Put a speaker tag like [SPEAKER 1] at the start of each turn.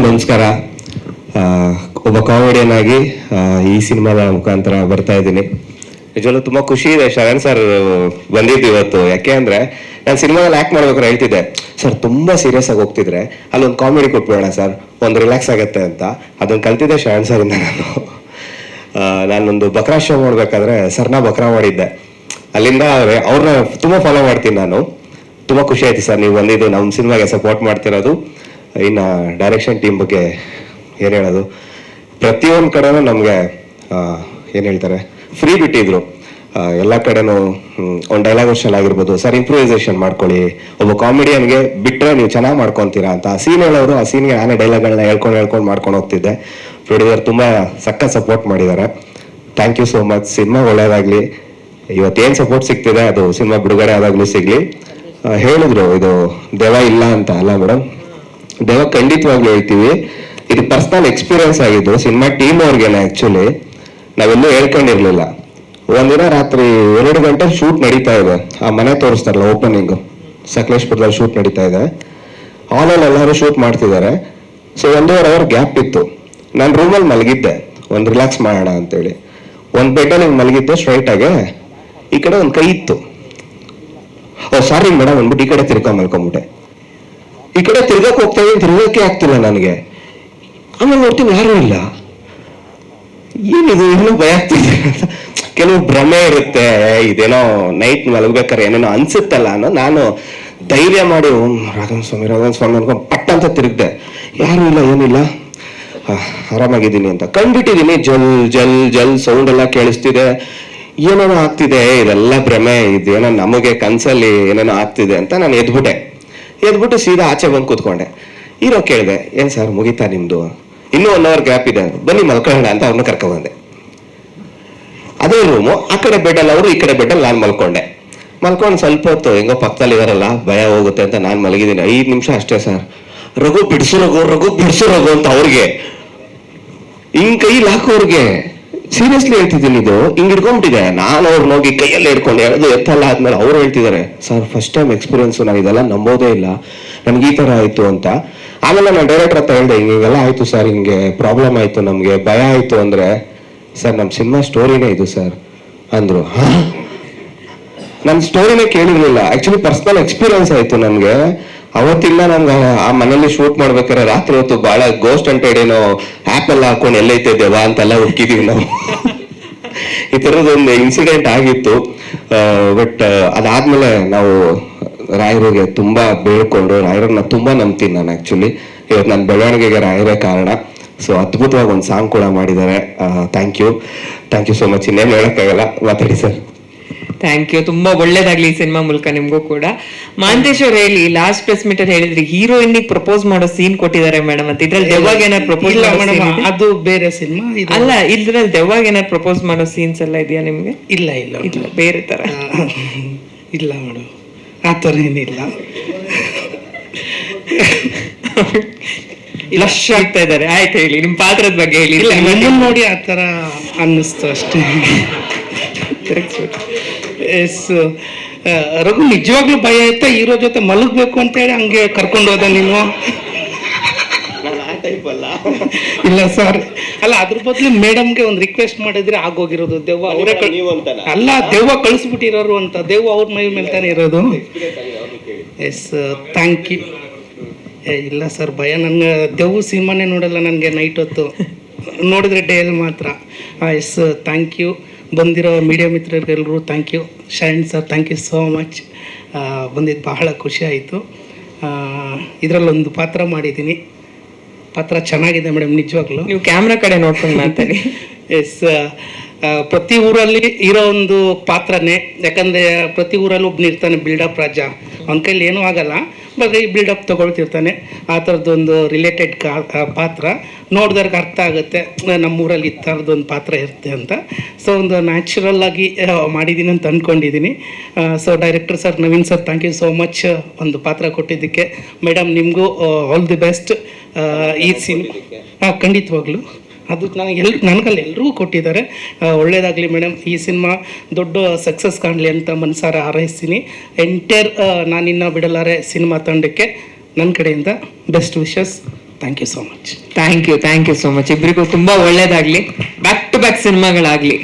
[SPEAKER 1] ನಮಸ್ಕಾರ. ಒಬ್ಬ ಕಾಮಿಡಿಯನ್ ಆಗಿ ಈ ಸಿನಿಮಾದ ಮುಖಾಂತರ ಬರ್ತಾ ಇದ್ದೀನಿ. ನಿಜವಾಗ್ಲೂ ತುಂಬಾ ಖುಷಿ ಇದೆ, ಶರಣ್ ಸರ್ ಬಂದಿದ್ದು ಇವತ್ತು. ಯಾಕೆ ಅಂದ್ರೆ, ನಾನು ಸಿನಿಮಾದಲ್ಲಿ ಆಕ್ಟ್ ಮಾಡ್ಬೇಕಾದ್ರೆ ಹೇಳ್ತಿದ್ದೆ. ಸರ್, ತುಂಬಾ ಸೀರಿಯಸ್ ಆಗಿ ಹೋಗ್ತಿದ್ರೆ, ಅಲ್ಲೊಂದು ಕಾಮಿಡಿ ಕೊಟ್ಬಿಡೋಣ ಸರ್, ಒಂದು ರಿಲ್ಯಾಕ್ಸ್ ಆಗತ್ತೆ ಅಂತ. ಅದನ್ನ ಕಲ್ತಿದ್ದೆ ಶರಣ್ ಸರ್ ಇಂದ ನಾನು. ನಾನೊಂದು ಬಕ್ರಾ ಶೋ ಮಾಡ್ಬೇಕಾದ್ರೆ ಸರ್ನ ಬಕ್ರಾ ಮಾಡಿದ್ದೆ. ಅಲ್ಲಿಂದ ಅವ್ರೆ- ಅವ್ರನ್ನ ತುಂಬಾ ಫಾಲೋ ಮಾಡ್ತೀನಿ ನಾನು. ತುಂಬಾ ಖುಷಿ ಆಯ್ತು ಸರ್, ನೀವು ಬಂದಿದ್ದು. ನಮ್ಮ ಸಿನಿಮಾಗೆ ಸಪೋರ್ಟ್ ಮಾಡ್ತಿರೋದು. ಇನ್ನು ಡೈರೆಕ್ಷನ್ ಟೀಮ್ ಬಗ್ಗೆ ಏನು ಹೇಳೋದು? ಪ್ರತಿಯೊಂದು ಕಡೆನೂ ನಮಗೆ ಏನು ಹೇಳ್ತಾರೆ ಫ್ರೀ ಬಿಟ್ಟಿದ್ರು. ಎಲ್ಲ ಕಡೆನೂ ಒಂದು ಡೈಲಾಗ್ ವರ್ಷನ್ ಆಗಿರ್ಬೋದು. ಸರ್ ಇಂಪ್ರೂವೈಸೇಷನ್ ಮಾಡ್ಕೊಳ್ಳಿ. ಒಬ್ಬ ಕಾಮಿಡಿಯನ್ಗೆ ಬಿಟ್ಟರೆ ನೀವು ಚೆನ್ನಾಗಿ ಮಾಡ್ಕೊತೀರಾ ಅಂತ. ಆ ಸೀನ್ ಹೇಳೋರು, ಆ ಸೀನ್ಗೆ ನಾನೇ ಡೈಲಾಗ್ಗಳನ್ನ ಹೇಳ್ಕೊಂಡು ಹೇಳ್ಕೊಂಡು ಮಾಡ್ಕೊಂಡು ಹೋಗ್ತಿದ್ದೆ. ಪ್ರೊಡ್ಯೂಸರ್ ತುಂಬ ಸಕ್ಕ ಸಪೋರ್ಟ್ ಮಾಡಿದ್ದಾರೆ. Thank you so much cinema ಒಳ್ಳೆಯದಾಗಲಿ ಇವತ್ತೇನು ಸಪೋರ್ಟ್ ಸಿಗ್ತಿದೆ, ಅದು ಸಿನಿಮಾ ಬಿಡುಗಡೆ ಆದಾಗಲೂ ಸಿಗಲಿ. ಹೇಳಿದ್ರು, ಇದು ದೆವ ಇಲ್ಲ ಅಂತ. ಅಲ್ಲ ಮೇಡಮ್ ದೆವ ಖಂಡಿತವಾಗ್ಲೂ ಹೇಳ್ತೀವಿ. ಇದು ಪರ್ಸನಲ್ ಎಕ್ಸ್ಪೀರಿಯನ್ಸ್ ಆಗಿದ್ದು ಸಿನಿಮಾ ಟೀಮ್ ಅವ್ರಿಗೆಲ್ಲ ಆ್ಯಕ್ಚುಲಿ ನಾವೆಲ್ಲೂ ಹೇಳ್ಕೊಂಡಿರ್ಲಿಲ್ಲ. ಒಂದಿನ ರಾತ್ರಿ ಎರಡು ಗಂಟೆ ಶೂಟ್ ನಡೀತಾ ಇದೆ. ಆ ಮನೆ ತೋರಿಸ್ತಾರಲ್ಲ ಓಪನಿಂಗ್ ಸಕಲೇಶ್ಪುರದಲ್ಲಿ ಶೂಟ್ ನಡೀತಾ ಇದೆ. ಹಾಲಲ್ಲಿ ಎಲ್ಲರೂ ಶೂಟ್ ಮಾಡ್ತಿದ್ದಾರೆ. ಸೊ ಒಂದೂವರೆ ಅವರ್ ಗ್ಯಾಪ್ ಇತ್ತು. ನಾನು ರೂಮಲ್ಲಿ ಮಲಗಿದ್ದೆ. ಒಂದು ರಿಲ್ಯಾಕ್ಸ್ ಮಾಡೋಣ ಅಂತೇಳಿ. ಒಂದು ಬೆಡ್ಡಲ್ಲಿ ಮಲಗಿದ್ದೆ ಸ್ಟ್ರೈಟ್ ಆಗಿ. ಈ ಕಡೆ ಒಂದು ಕೈ ಇತ್ತು. ಓ ಸಾರಿ ಮೇಡಮ್ ಅಂದ್ಬಿಟ್ಟು ಈ ಕಡೆ ತಿರ್ಕೊಂಡ್ ಮಲ್ಕೊಂಬಿಟ್ಟೆ. ಈ ಕಡೆ ತಿರ್ಗಕ್ ಹೋಗ್ತಾ ಇದ್ದೀನಿ ತಿರ್ಗಕ್ಕೆ ಆಗ್ತಿಲ್ಲ ನನಗೆ. ಆಮೇಲೆ ನೋಡ್ತೀನಿ, ಯಾರೂ ಇಲ್ಲ. ಏನಿದು ಇನ್ನೂ ಭಯ ಆಗ್ತಿದೆ ಕೆಲವು ಭ್ರಮೆ ಇರುತ್ತೆ, ಇದೇನೋ ನೈಟ್ ಮಲಗ್ಬೇಕಾರೆ ಏನೇನೋ ಅನ್ಸುತ್ತಲ್ಲ ಅನ್ನೋ ನಾನು ಧೈರ್ಯ ಮಾಡಿ, ಓಂ ರಾಘವನ್ ಸ್ವಾಮಿ ರಾಘವನ್ ಸ್ವಾಮಿ ಅನ್ಕೊಂಡು ಪಟ್ಟ ಅಂತ ತಿರುಗ್ದೆ. ಯಾರು ಇಲ್ಲ, ಏನಿಲ್ಲ. ಆರಾಮಾಗಿದ್ದೀನಿ ಅಂತ. ಕಂಡ್ಬಿಟ್ಟಿದ್ದೀನಿ, ಜಲ್ ಜಲ್ ಜಲ್ ಸೌಂಡ್ ಎಲ್ಲ ಕೇಳಿಸ್ತಿದೆ. ಏನೇನೋ ಆಗ್ತಿದೆ, ಇದೆಲ್ಲ ಭ್ರಮೆ, ಇದೇನೋ ನಮಗೆ ಕನ್ಸಲ್ಲಿ ಏನೇನೋ ಆಗ್ತಿದೆ ಅಂತ ನಾನು ಎದ್ಬಿಟ್ಟೆ. ಎದ್ಬಿಟ್ಟು ಸೀದಾ ಆಚೆ ಬಂದು ಕೂತ್ಕೊಂಡೆ. ಹೀರೋ ಕೇಳಿದೆ, ಏನ್ ಸರ್ ಮುಗೀತಾ ನಿಮ್ದು? ಇನ್ನೂ ಒನ್ ಅವರ್ ಗ್ಯಾಪ್ ಇದೆ. ಬನ್ನಿ ಮಲ್ಕೊಳ್ಳೋಣ ಅಂತ ಅವ್ರನ್ನ ಕರ್ಕೊಂಡ್ಬಂದೆ ಅದೇ ರೂಮು ಆ ಕಡೆ ಬೆಡ್ಡಲ್ಲಿ ಅವರು, ಈ ಕಡೆ ಬೆಡ್ಡಲ್ಲಿ ನಾನು ಮಲ್ಕೊಂಡೆ. ಮಲ್ಕೊಂಡು ಸ್ವಲ್ಪ ಹೊತ್ತು, ಹೆಂಗೋ ಪಕ್ಕದಲ್ಲಿ ಇದಾರಲ್ಲ, ಭಯ ಹೋಗುತ್ತೆ ಅಂತ ನಾನು ಮಲಗಿದ್ದೀನಿ. ಐದು ನಿಮಿಷ ಅಷ್ಟೇ ಸರ್. ರಘು ಬಿಡಿಸು ರಘು ರಘು ಬಿಡಿಸು ರಘು ಅಂತ ಅವ್ರಿಗೆ. ಹಿಂಗ್ ಕೈ ಹಾಕೋರ್ಗೆ ಸೀರಿಯಸ್ಲಿ ಹೇಳ್ತಿದ್ದೀನಿ ಇದು. ಹಿಂಗ್ ಹಿಡ್ಕೊಂಬಿಟ್ಟಿದೆ. ನಾನು ಅವ್ರನ್ನ ಹೋಗಿ ಕೈಯಲ್ಲಿ ಹಿಡ್ಕೊಂಡು. ಎಳೆದು ಎತ್ತಲ್ಲ ಆದ್ಮೇಲೆ ಅವ್ರು ಹೇಳ್ತಿದ್ದಾರೆ, ಸರ್ ಫಸ್ಟ್ ಟೈಮ್ ಎಕ್ಸ್ಪೀರಿಯನ್ಸ್ ನಾನು ಇದೆಲ್ಲ ನಂಬೋದೇ ಇಲ್ಲ. ನಮ್ಗೆ ಈ ತರ ಆಯ್ತು ಅಂತ. ಆಮೇಲೆ ನಾನು ಡೈರೆಕ್ಟರ್ ಹತ್ರ ಹೇಳಿದೆ ಹಿಂಗೆಲ್ಲ ಆಯ್ತು ಸರ್, ಹಿಂಗೆ ಪ್ರಾಬ್ಲಮ್ ಆಯ್ತು, ನಮ್ಗೆ ಭಯ ಆಯ್ತು ಅಂದ್ರೆ, ಸರ್ ನಮ್ಮ ಸಿನಿಮಾ ಸ್ಟೋರಿನೇ ಇದು ಸರ್. ಅಂದ್ರು? ನನ್ನ ಸ್ಟೋರಿನೇ ಕೇಳಿರ್ಲಿಲ್ಲ. ಆಕ್ಚುಲಿ ಪರ್ಸನಲ್ ಎಕ್ಸ್ಪೀರಿಯನ್ಸ್ ಆಯ್ತು ನನ್ಗೆ ಅವತ್ತಿಂದ ನಮ್ಗೆ ಆ ಮನೇಲಿ ಶೂಟ್ ಮಾಡ್ಬೇಕಾದ್ರೆ ರಾತ್ರಿ ಹೊತ್ತು ಬಹಳ ಗೋಸ್ಟ್ ಅಂತ ಏನೋ ಆಪ್ ಎಲ್ಲ ಹಾಕೊಂಡು ಎಲ್ಲೈತೆ ದೇವಾ ಅಂತೆಲ್ಲ ಹುಡುಕಿದೀವಿ ನಾವು. ಈ ತರದೊಂದು ಇನ್ಸಿಡೆಂಟ್ ಆಗಿತ್ತು. ಬಟ್ ಅದಾದ್ಮೇಲೆ ನಾವು ರಾಯರಿಗೆ ತುಂಬಾ ಬೇಡ್ಕೊಂಡು, ರಾಯರನ್ನ ತುಂಬಾ ನಂಬ್ತೀನಿ ನಾನು ಆಕ್ಚುಲಿ ಇವತ್ತು ನನ್ನ ಬೆಳವಣಿಗೆಗೆ ರಾಯರೇ ಕಾರಣ. ಸೊ ಅದ್ಭುತವಾಗಿ ಒಂದು ಸಾಂಗ್ ಕೂಡ ಮಾಡಿದ್ದಾರೆ. Thank you thank you so much ಇನ್ನೇನು ಹೇಳೋಕ್ಕಾಗಲ್ಲ. ಮಾತಾಡಿ ಸರ್.
[SPEAKER 2] ಥ್ಯಾಂಕ್ ಯು ತುಂಬಾ ಒಳ್ಳೇದಾಗ್ಲಿ ಈ ಸಿನಿಮಾ ಮೂಲಕ ನಿಮ್ಗೂ ಕೂಡ. ಮಾಂತೇಶ್ ಅವ್ರು ಹೇಳಿ ಲಾಸ್ಟ್ ಪ್ರೆಸ್ ಮೀಟ್ ಅಲ್ಲಿ ಹೇಳಿದ್ರಿ ಹೀರೋಯಿನ್ ಪ್ರಪೋಸ್ ಮಾಡೋ ಸೀನ್ ಕೊಟ್ಟಿದ್ದಾರೆ ಮೇಡಮ್ ಅಂತ. ಇದ್ರಲ್ಲಿ ದೆವ್ವಾಗ ಏನಾದ್ರು ಪ್ರಪೋಸ್
[SPEAKER 3] ಅದು ಬೇರೆ ಸಿನಿಮಾ
[SPEAKER 2] ಅಲ್ಲ ಇದ್ರಲ್ಲಿ ದೆವ್ವಾಗ ಏನಾದ್ರು ಪ್ರಪೋಸ್ ಮಾಡೋ ಸೀನ್ಸ್ ಎಲ್ಲ ಇದೆಯಾ ನಿಮ್ಗೆ?
[SPEAKER 3] ಇಲ್ಲ ಇಲ್ಲ
[SPEAKER 2] ಇಲ್ಲ ಬೇರೆ ತರ.
[SPEAKER 3] ಇಲ್ಲ ಮೇಡಮ್ ಆ ಥರ ಏನಿಲ್ಲ.
[SPEAKER 2] ಲಶ್ ಆಗ್ತಾ ಇದಾರೆ ಆಯ್ತು ಹೇಳಿ ನಿಮ್ ಪಾತ್ರದ ಬಗ್ಗೆ ಹೇಳಿ.
[SPEAKER 3] ನೋಡಿ ಆ ಥರ ಅನ್ನಿಸ್ತು ಅಷ್ಟೇ. ಎಸ್ ರಘು ನಿಜವಾಗ್ಲೂ ಭಯ ಆಯ್ತಾ ಹೀರೋ ಜೊತೆ ಮಲಗಬೇಕು ಅಂತೇಳಿ ಹಂಗೆ ಕರ್ಕೊಂಡು ಹೋದ ನೀನು? ಇಲ್ಲ ಸರ್. ಅಲ್ಲ ಅದ್ರ ಬದಲು ಮೇಡಮ್ಗೆ ಒಂದು ರಿಕ್ವೆಸ್ಟ್ ಮಾಡಿದ್ರೆ ಆಗೋಗಿರೋದು. ದೆವ್ವ ಅವರೇ ಅಲ್ಲ ದೆವ್ವ ಕಳಿಸ್ಬಿಟ್ಟಿರೋರು ಅಂತ. ದೆವ್ವ ಅವ್ರ ಮೈ ಮೇಲೆ ತಾನೇ ಇರೋದು. ಎಸ್ ಥ್ಯಾಂಕ್ ಯು ಏ ಇಲ್ಲ ಸರ್ ಭಯ. ನನಗೆ ದೇವ್ ಸಿನಿಮಾನೇ ನೋಡಲ್ಲ ನನಗೆ ನೈಟ್ ಹೊತ್ತು. ನೋಡಿದ್ರೆ ಡೇಲ್ ಮಾತ್ರ. ಎಸ್ ಥ್ಯಾಂಕ್ ಯು ಬಂದಿರೋ media ಮಿತ್ರರಿಗೆಲ್ಲರೂ thank you Sharan sir thank you so much ಬಂದಿದ್ದು ಬಹಳ ಖುಷಿ ಆಯಿತು. ಇದರಲ್ಲೊಂದು ಪಾತ್ರ ಮಾಡಿದ್ದೀನಿ. ಪಾತ್ರ ಚೆನ್ನಾಗಿದೆ ಮೇಡಮ್ ನಿಜವಾಗ್ಲೂ.
[SPEAKER 2] ನೀವು ಕ್ಯಾಮ್ರಾ ಕಡೆ ನೋಡ್ಕೊಂಡು ಮಾತಾಡಿ.
[SPEAKER 3] ಎಸ್ ಪ್ರತಿ ಊರಲ್ಲಿ ಇರೋ ಒಂದು ಪಾತ್ರನೇ. ಯಾಕಂದ್ರೆ ಪ್ರತಿ ಊರಲ್ಲಿ ಒಬ್ಬನಿರ್ತಾನೆ ಇರ್ತಾನೆ ಬಿಲ್ಡಪ್ ರಾಜ. ಅವನ ಕೈಲಿ ಏನೂ ಆಗಲ್ಲ ಬರೀ ಬಿಲ್ಡಪ್ ತಗೊಳ್ತಿರ್ತಾನೆ. ಆ ಥರದ್ದೊಂದು ರಿಲೇಟೆಡ್ ಕಾ ಪಾತ್ರ. ನೋಡ್ದವ್ರಿಗೆ ಅರ್ಥ ಆಗುತ್ತೆ ನಮ್ಮೂರಲ್ಲಿ ಈ ಥರದ್ದೊಂದು ಪಾತ್ರ ಇರುತ್ತೆ ಅಂತ. ಸೊ ಒಂದು ನ್ಯಾಚುರಲ್ ಆಗಿ ಮಾಡಿದ್ದೀನಿ ಅಂತ ಅಂದ್ಕೊಂಡಿದ್ದೀನಿ so director sir Naveen sir thank you so much ಒಂದು ಪಾತ್ರ ಕೊಟ್ಟಿದ್ದಕ್ಕೆ. ಮೇಡಮ್ ನಿಮಗೂ ಆಲ್ ದಿ ಬೆಸ್ಟ್ ಈ ಸಿನಿಮಾ ಹಾಂ ಖಂಡಿತವಾಗ್ಲೂ. ಅದು ನನಗೆ ಎಲ್ ನನಗಲ್ಲಿ ಎಲ್ಲರಿಗೂ ಕೊಟ್ಟಿದ್ದಾರೆ. ಒಳ್ಳೇದಾಗಲಿ ಮೇಡಮ್ ಈ ಸಿನಿಮಾ ದೊಡ್ಡ ಸಕ್ಸಸ್ ಕಾಣಲಿ ಅಂತ ಮನಸಾರ ಹಾರೈಸ್ತೀನಿ. ಎಂಟೈರ್ ನಾನಿನ್ನ ಬಿಡಲಾರೆ ಸಿನಿಮಾ ತಂಡಕ್ಕೆ. ನನ್ನ ಕಡೆಯಿಂದ best wishes thank you so much
[SPEAKER 2] thank you thank you so much ಇಬ್ಬರಿಗೂ ತುಂಬ ಒಳ್ಳೇದಾಗ್ಲಿ. Back to back ಸಿನಿಮಾಗಳಾಗ್ಲಿ.